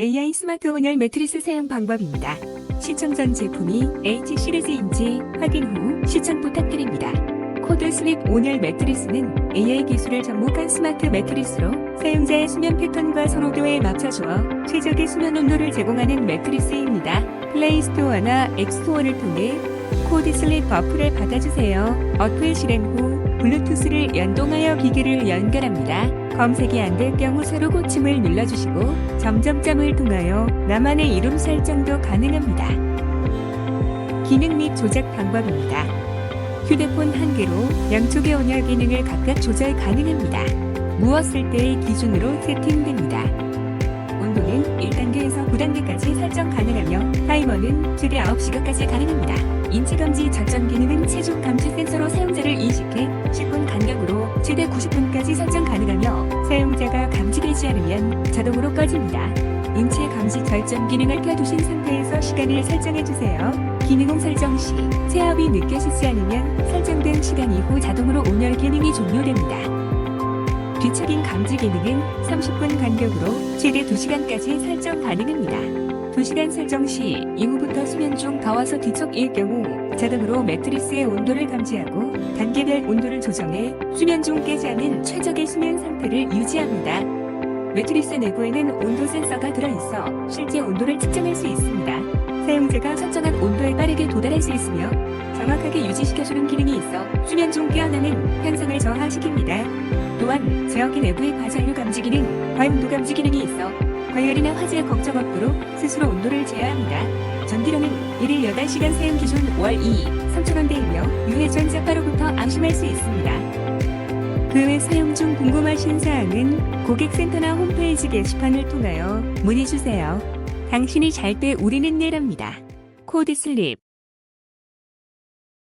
AI 스마트 온열 매트리스 사용 방법입니다. 시청 전 제품이 H 시리즈인지 확인 후 시청 부탁드립니다. 코드 슬립 온열 매트리스는 AI 기술을 접목한 스마트 매트리스로 사용자의 수면 패턴과 선호도에 맞춰주어 최적의 수면 온도를 제공하는 매트리스입니다. 플레이스토어나 앱스토어를 통해 코드 슬립 어플을 받아주세요. 어플 실행 후 블루투스를 연동하여 기기를 연결합니다. 검색이 안 될 경우 새로 고침을 눌러주시고 점점점을 통하여 나만의 이름 설정도 가능합니다. 기능 및 조작 방법입니다. 휴대폰 한 개로 양쪽의 온열 기능을 각각 조절 가능합니다. 누웠을 때의 기준으로 세팅됩니다. 온도는 1단계에서 9단계까지 설정 가능하며 타이머는 최대 9시간까지 가능합니다. 인체감지 작전 기능은 체중 감지 센서로 90분까지 설정 가능하며 사용자가 감지되지 않으면 자동으로 꺼집니다. 인체 감지 결정 기능을 켜두신 상태에서 시간을 설정해 주세요. 기능 설정 시 체압이 느껴지지 않으면 설정된 시간 이후 자동으로 온열 기능이 종료됩니다. 뒤척임 감지 기능은 30분 간격으로 최대 2시간까지 설정 가능합니다. 2시간 설정 시 이후부터 수면 중 더워서 뒤척일 경우 자동으로 매트리스의 온도를 감지하고 단계별 온도를 조정해 수면 중 깨지 않은 최적의 수면 상태를 유지합니다. 매트리스 내부에는 온도 센서가 들어있어 실제 온도를 측정할 수 있습니다. 사용자가 설정한 온도에 빠르게 도달할 수 있으며 정확하게 유지시켜주는 기능이 있어 수면 중 깨어나는 현상을 저하시킵니다. 또한 제어기 내부의 과전류 감지 기능, 과온도 감지 기능이 있어 과열이나 화재 걱정 없도록 스스로 온도를 제어합니다. 전기료는 1일 8시간 사용 기준 월 2, 3,000원대이며 유해 전 자파로부터 안심할 수 있습니다. 그 외 사용 중 궁금하신 사항은 고객센터나 홈페이지 게시판을 통하여 문의주세요. 당신이 잘 때 우리는 내랍니다. 코드 슬립